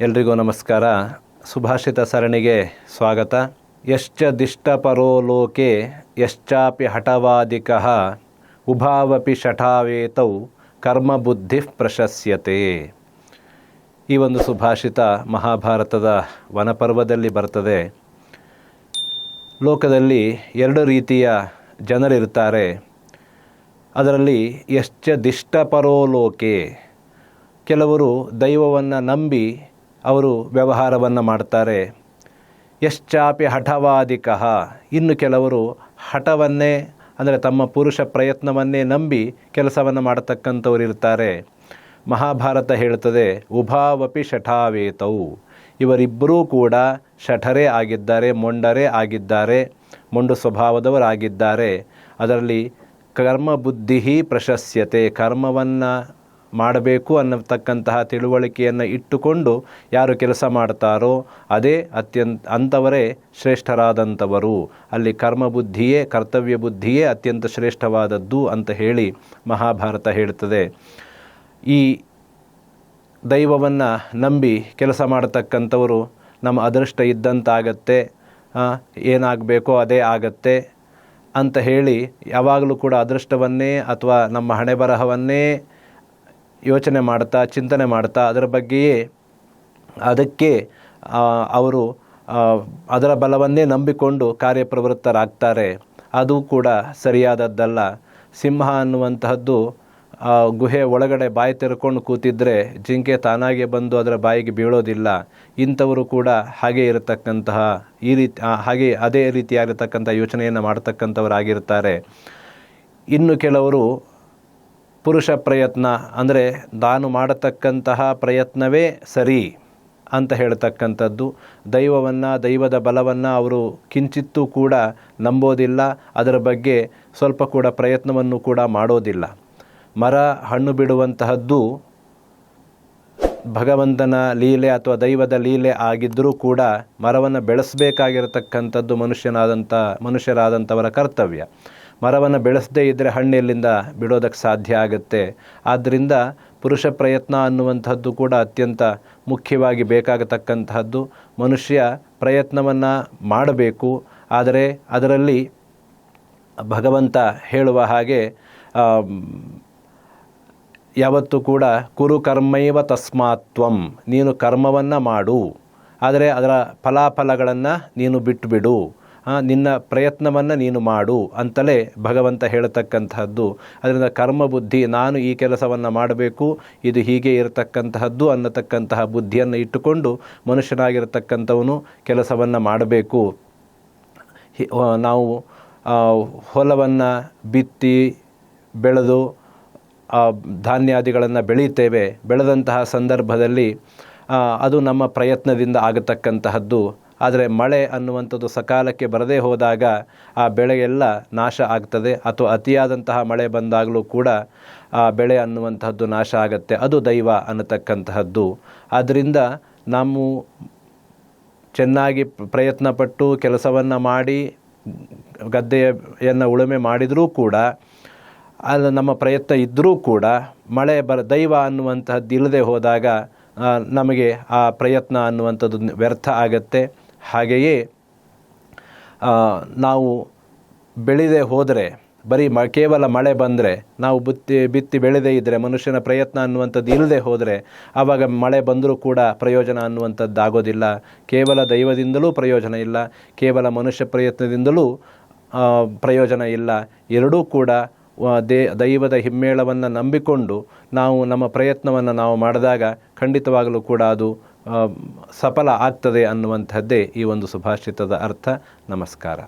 ಎಲ್ರಿಗೂ ನಮಸ್ಕಾರ. ಸುಭಾಷಿತ ಸರಣಿಗೆ ಸ್ವಾಗತ. ಯಶ್ಚ ದಿಷ್ಟಪರೋ ಲೋಕೆ ಯಶ್ಚಾಪಿ ಹಠವಾದಿಕ ಉಭಾವಪಿ ಶಠಾವೇತೌ ಕರ್ಮಬುದ್ಧಿ ಪ್ರಶಸ್ಯತೆ. ಈ ಒಂದು ಸುಭಾಷಿತ ಮಹಾಭಾರತದ ವನಪರ್ವದಲ್ಲಿ ಬರ್ತದೆ. ಲೋಕದಲ್ಲಿ ಎರಡು ರೀತಿಯ ಜನರಿರ್ತಾರೆ ಅದರಲ್ಲಿ ಯಶ್ಚ ದಿಷ್ಟಪರೋ ಲೋಕೆ ಕೆಲವರು ದೈವವನ್ನು ನಂಬಿ ಅವರು ವ್ಯವಹಾರವನ್ನು ಮಾಡ್ತಾರೆ. ಯಶ್ಚಾಪಿ ಹಠವಾದಿಕ. ಇನ್ನು ಕೆಲವರು ಹಠವನ್ನೇ, ಅಂದರೆ ತಮ್ಮ ಪುರುಷ ಪ್ರಯತ್ನವನ್ನೇ ನಂಬಿ ಕೆಲಸವನ್ನು ಮಾಡತಕ್ಕಂಥವ್ರು ಇರ್ತಾರೆ. ಮಹಾಭಾರತ ಹೇಳ್ತದೆ ಉಭಾವಪಿ ಶಠಾವೇತವು ಇವರಿಬ್ಬರೂ ಕೂಡ ಶಠರೇ ಆಗಿದ್ದಾರೆ, ಮೊಂಡರೇ ಆಗಿದ್ದಾರೆ, ಮೊಂಡು ಸ್ವಭಾವದವರಾಗಿದ್ದಾರೆ. ಅದರಲ್ಲಿ ಕರ್ಮ ಬುದ್ಧಿ ಪ್ರಶಸ್ಯತೆ, ಕರ್ಮವನ್ನು ಮಾಡಬೇಕು ಅನ್ನತಕ್ಕಂತಹ ತಿಳುವಳಿಕೆಯನ್ನು ಇಟ್ಟುಕೊಂಡು ಯಾರು ಕೆಲಸ ಮಾಡ್ತಾರೋ ಅದೇ ಅತ್ಯಂತ ಅಂಥವರೇ ಶ್ರೇಷ್ಠರಾದಂಥವರು. ಅಲ್ಲಿ ಕರ್ಮಬುದ್ಧಿಯೇ, ಕರ್ತವ್ಯ ಬುದ್ಧಿಯೇ ಅತ್ಯಂತ ಶ್ರೇಷ್ಠವಾದದ್ದು ಅಂತ ಹೇಳಿ ಮಹಾಭಾರತ ಹೇಳ್ತದೆ ಈ ದೈವವನ್ನು ನಂಬಿ ಕೆಲಸ ಮಾಡತಕ್ಕಂಥವರು ನಮ್ಮ ಅದೃಷ್ಟ ಇದ್ದಂತಾಗತ್ತೆ ಏನಾಗಬೇಕೋ ಅದೇ ಆಗತ್ತೆ ಅಂತ ಹೇಳಿ ಯಾವಾಗಲೂ ಕೂಡ ಅದೃಷ್ಟವನ್ನೇ ಅಥವಾ ನಮ್ಮ ಹಣೆ ಬರಹವನ್ನೇ ಯೋಚನೆ ಮಾಡ್ತಾ, ಚಿಂತನೆ ಮಾಡ್ತಾ, ಅದರ ಬಗ್ಗೆಯೇ ಅದಕ್ಕೆ ಅವರು ಅದರ ಬಲವನ್ನೇ ನಂಬಿಕೊಂಡು ಕಾರ್ಯಪ್ರವೃತ್ತರಾಗ್ತಾರೆ. ಅದು ಕೂಡ ಸರಿಯಾದದ್ದಲ್ಲ. ಸಿಂಹ ಅನ್ನುವಂತಹದ್ದು ಗುಹೆ ಒಳಗಡೆ ಬಾಯಿ ತೆರ್ಕೊಂಡು ಕೂತಿದ್ದರೆ ಜಿಂಕೆ ತಾನಾಗೆ ಬಂದು ಅದರ ಬಾಯಿಗೆ ಬೀಳೋದಿಲ್ಲ. ಇಂಥವರು ಕೂಡ ಹಾಗೆ ಇರತಕ್ಕಂತಹ, ಈ ರೀತಿ ಹಾಗೆ ಅದೇ ರೀತಿಯಾಗಿರ್ತಕ್ಕಂಥ ಯೋಚನೆಯನ್ನು ಮಾಡ್ತಕ್ಕಂಥವರಾಗಿರ್ತಾರೆ. ಇನ್ನು ಕೆಲವರು ಪುರುಷ ಪ್ರಯತ್ನ, ಅಂದರೆ ದಾನು ಮಾಡತಕ್ಕಂತಹ ಪ್ರಯತ್ನವೇ ಸರಿ ಅಂತ ಹೇಳ್ತಕ್ಕಂಥದ್ದು. ದೈವವನ್ನು, ದೈವದ ಬಲವನ್ನು ಅವರು ಕಿಂಚಿತ್ತೂ ಕೂಡ ನಂಬೋದಿಲ್ಲ. ಅದರ ಬಗ್ಗೆ ಸ್ವಲ್ಪ ಕೂಡ ಪ್ರಯತ್ನವನ್ನು ಕೂಡ ಮಾಡೋದಿಲ್ಲ. ಮರ, ಹಣ್ಣು ಬಿಡುವಂತಹದ್ದು ಭಗವಂತನ ಲೀಲೆ ಅಥವಾ ದೈವದ ಲೀಲೆ ಆಗಿದ್ದರೂ ಕೂಡ ಮರವನ್ನು ಬೆಳೆಸಬೇಕಾಗಿರತಕ್ಕಂಥದ್ದು ಮನುಷ್ಯನಾದಂಥ ಮನುಷ್ಯರಾದಂಥವರ ಕರ್ತವ್ಯ. ಮರವನ್ನು ಬೆಳೆಸದೇ ಇದ್ದರೆ ಹಣ್ಣು ಎಲ್ಲಿಂದ ಬಿಡೋದಕ್ಕೆ ಸಾಧ್ಯ ಆಗುತ್ತೆ. ಆದ್ದರಿಂದ ಪುರುಷ ಪ್ರಯತ್ನ ಅನ್ನುವಂಥದ್ದು ಕೂಡ ಅತ್ಯಂತ ಮುಖ್ಯವಾಗಿ ಬೇಕಾಗತಕ್ಕಂತಹದ್ದು. ಮನುಷ್ಯ ಪ್ರಯತ್ನವನ್ನು ಮಾಡಬೇಕು. ಆದರೆ ಅದರಲ್ಲಿ ಭಗವಂತ ಹೇಳುವ ಹಾಗೆ ಯಾವತ್ತೂ ಕೂಡ ಕುರು ಕರ್ಮೈವ ತಸ್ಮಾತ್ವಂ, ನೀನು ಕರ್ಮವನ್ನು ಮಾಡು. ಆದರೆ ಅದರ ಫಲಾಫಲಗಳನ್ನು ನೀನು ಬಿಟ್ಟುಬಿಡು ನಿನ್ನ ಪ್ರಯತ್ನವನ್ನು ನೀನು ಮಾಡು ಅಂತಲೇ ಭಗವಂತ ಹೇಳತಕ್ಕಂತಹದ್ದು. ಅದರಿಂದ ಕರ್ಮ ಬುದ್ಧಿ, ನಾನು ಈ ಕೆಲಸವನ್ನು ಮಾಡಬೇಕು, ಇದು ಹೀಗೆ ಇರತಕ್ಕಂತಹದ್ದು ಅನ್ನತಕ್ಕಂತಹ ಬುದ್ಧಿಯನ್ನು ಇಟ್ಟುಕೊಂಡು ಮನುಷ್ಯನಾಗಿರತಕ್ಕಂಥವನು ಕೆಲಸವನ್ನು ಮಾಡಬೇಕು. ನಾವು ಹೊಲವನ್ನು ಬಿತ್ತಿ, ಬೆಳೆದು ಧಾನ್ಯಾದಿಗಳನ್ನು ಬೆಳೆಯುತ್ತೇವೆ. ಬೆಳೆದಂತಹ ಸಂದರ್ಭದಲ್ಲಿ ಅದು ನಮ್ಮ ಪ್ರಯತ್ನದಿಂದ ಆಗತಕ್ಕಂತಹದ್ದು. ಆದರೆ ಮಳೆ ಅನ್ನುವಂಥದ್ದು ಸಕಾಲಕ್ಕೆ ಬರದೇ ಹೋದಾಗ ಆ ಬೆಳೆಯೆಲ್ಲ ನಾಶ ಆಗ್ತದೆ ಅಥವಾ ಅತಿಯಾದಂತಹ ಮಳೆ ಬಂದಾಗಲೂ ಕೂಡ ಆ ಬೆಳೆ ಅನ್ನುವಂತಹದ್ದು ನಾಶ ಆಗುತ್ತೆ. ಅದು ದೈವ ಅನ್ನತಕ್ಕಂತಹದ್ದು. ಆದ್ದರಿಂದ ನಾವು ಚೆನ್ನಾಗಿ ಪ್ರಯತ್ನಪಟ್ಟು ಕೆಲಸವನ್ನು ಮಾಡಿ, ಗದ್ದೆಯನ್ನು ಉಳುಮೆ ಮಾಡಿದರೂ ಕೂಡ ಅದು ನಮ್ಮ ಪ್ರಯತ್ನ ಇದ್ದರೂ ಕೂಡ ಮಳೆ ಬರ, ದೈವ ಅನ್ನುವಂತಹದ್ದು ಇಲ್ಲದೆ ಹೋದಾಗ ನಮಗೆ ಆ ಪ್ರಯತ್ನ ಅನ್ನುವಂಥದ್ದು ವ್ಯರ್ಥ ಆಗತ್ತೆ. ಹಾಗೆಯೇ ನಾವು ಬೆಳೆದೇ ಹೋದರೆ, ಬರೀ ಮ, ಕೇವಲ ಮಳೆ ಬಂದರೆ, ನಾವು ಬಿತ್ತಿ ಬಿತ್ತಿ ಬೆಳೆದೇ ಇದ್ದರೆ, ಮನುಷ್ಯನ ಪ್ರಯತ್ನ ಅನ್ನುವಂಥದ್ದು ಇಲ್ಲದೆ ಹೋದರೆ, ಆವಾಗ ಮಳೆ ಬಂದರೂ ಕೂಡ ಪ್ರಯೋಜನ ಅನ್ನುವಂಥದ್ದು ಆಗೋದಿಲ್ಲ ಕೇವಲ ದೈವದಿಂದಲೂ ಪ್ರಯೋಜನ ಇಲ್ಲ. ಕೇವಲ ಮನುಷ್ಯ ಪ್ರಯತ್ನದಿಂದಲೂ ಪ್ರಯೋಜನ ಇಲ್ಲ. ಎರಡೂ ಕೂಡ ದೇ, ದೈವದ ಹಿಮ್ಮೇಳವನ್ನು ನಂಬಿಕೊಂಡು ನಾವು ನಮ್ಮ ಪ್ರಯತ್ನವನ್ನು ನಾವು ಮಾಡಿದಾಗ ಖಂಡಿತವಾಗಲೂ ಕೂಡ ಅದು ಸಫಲ ಆಗ್ತದೆ ಅನ್ನುವಂಥದ್ದೇ ಈ ಒಂದು ಸುಭಾಷಿತದ ಅರ್ಥ. ನಮಸ್ಕಾರ.